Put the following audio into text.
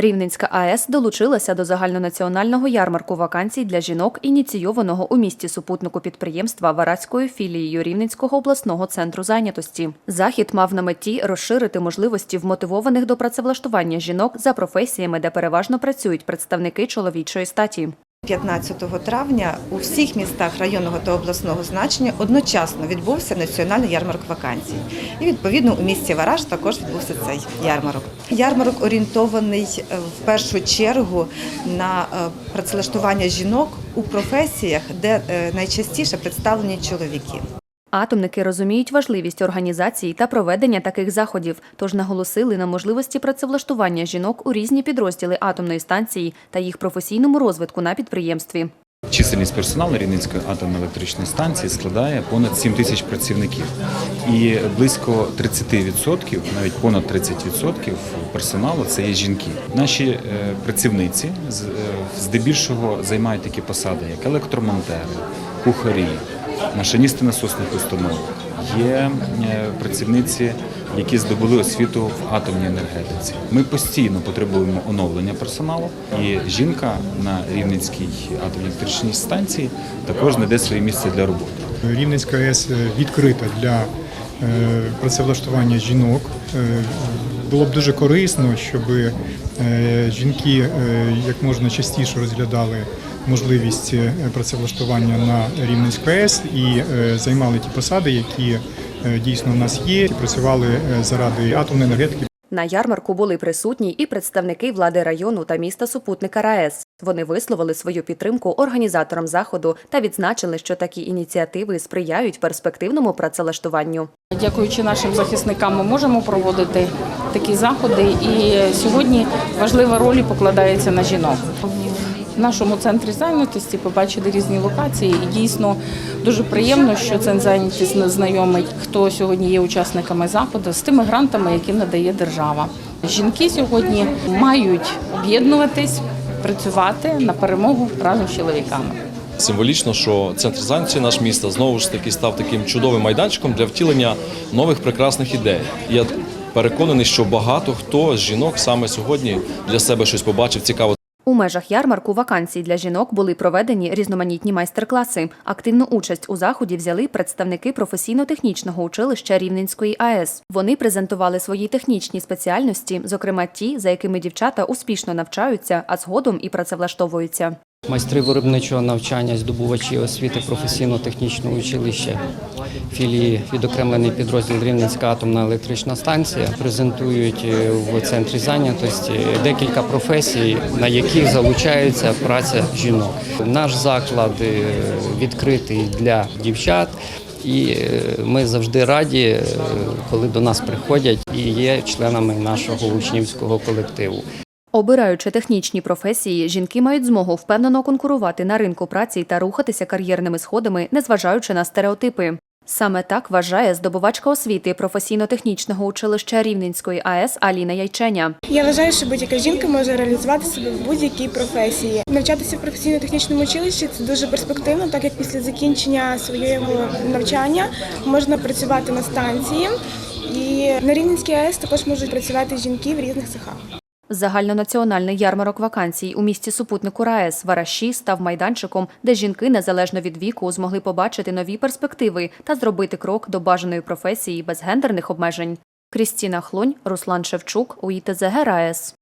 Рівненська АЕС долучилася до загальнонаціонального ярмарку вакансій для жінок, ініційованого у місті супутнику підприємства Варацькою філією Рівненського обласного центру зайнятості. Захід мав на меті розширити можливості вмотивованих до працевлаштування жінок за професіями, де переважно працюють представники чоловічої статі. 15 травня у всіх містах районного та обласного значення одночасно відбувся національний ярмарок вакансій. І відповідно у місті Вараж також відбувся цей ярмарок. Ярмарок орієнтований е, в першу чергу на е, працевлаштування жінок у професіях, де е, найчастіше представлені чоловіки. Атомники розуміють важливість організації та проведення таких заходів, тож наголосили на можливості працевлаштування жінок у різні підрозділи атомної станції та їх професійному розвитку на підприємстві. Чисельність персоналу Рівненської атомної електричної станції складає понад 7 тисяч працівників, і близько 30%, навіть понад 30% персоналу це є жінки. Наші е, працівниці е, здебільшого займають такі посади, як електромонтери, кухарі, машиністи насосних установок. Є е, працівниці, які здобули освіту в атомній енергетиці. Ми постійно потребуємо оновлення персоналу, і жінка на Рівненській атомній електричній станції також знайде своє місце для роботи. Рівненська АЕС відкрита для е, працевлаштування жінок. Е, Було б дуже корисно, щоб е, жінки е, як можна частіше розглядали можливість е, працевлаштування на Рівненську АЕС і е, займали ті посади, які е, дійсно в нас є, і працювали заради атомної енергетики. На ярмарку були присутні і представники влади району та міста супутника РаЕС. Вони висловили свою підтримку організаторам заходу та відзначили, що такі ініціативи сприяють перспективному працевлаштуванню. Дякуючи нашим захисникам, ми можемо проводити такі заходи. І сьогодні важлива роль покладається на жінок. Нашому центрі зайнятості побачили різні локації, і дійсно дуже приємно, що центр зайнятості знайомить, хто сьогодні є учасниками заходу з тими грантами, які надає держава. Жінки сьогодні мають об'єднуватись, працювати на перемогу разом з чоловіками. Символічно, що центр зайнятості наш міста знову ж таки став таким чудовим майданчиком для втілення нових прекрасних ідей. Я переконаний, що багато хто з жінок саме сьогодні для себе щось побачив цікаво. У межах ярмарку вакансій для жінок були проведені різноманітні майстер-класи. Активну участь у заході взяли представники професійно-технічного училища Рівненської АЕС. Вони презентували свої технічні спеціальності, зокрема ті, за якими дівчата успішно навчаються, а згодом і працевлаштовуються. Майстри виробничого навчання, здобувачі освіти професійно-технічного училища філії відокремлений підрозділ Рівненська атомна електрична станція презентують е, в центрі зайнятості декілька професій, на яких залучається праця жінок. Наш заклад е, відкритий для дівчат. І е, ми завжди раді, коли до нас приходять і є членами нашого учнівського колективу. Обираючи технічні професії, жінки мають змогу впевнено конкурувати на ринку праці та рухатися кар'єрними сходами, незважаючи на стереотипи. Саме так вважає здобувачка освіти професійно-технічного училища Рівненської АЕС Аліна Яйченя. Я вважаю, що будь-яка жінка може реалізувати себе в будь-якій професії. Навчатися в професійно-технічному училищі це дуже перспективно, так як після закінчення свого навчання можна працювати на станції. І на Рівненській АЕС також можуть працювати жінки в різних цехах. Загальнонаціональний ярмарок вакансій у місті супутнику РаЕС Вараші став майданчиком, де жінки незалежно від віку змогли побачити нові перспективи та зробити крок до бажаної професії без гендерних обмежень. Крістіна Хлонь, Руслан Шевчук, УІТЗГ РаЕС.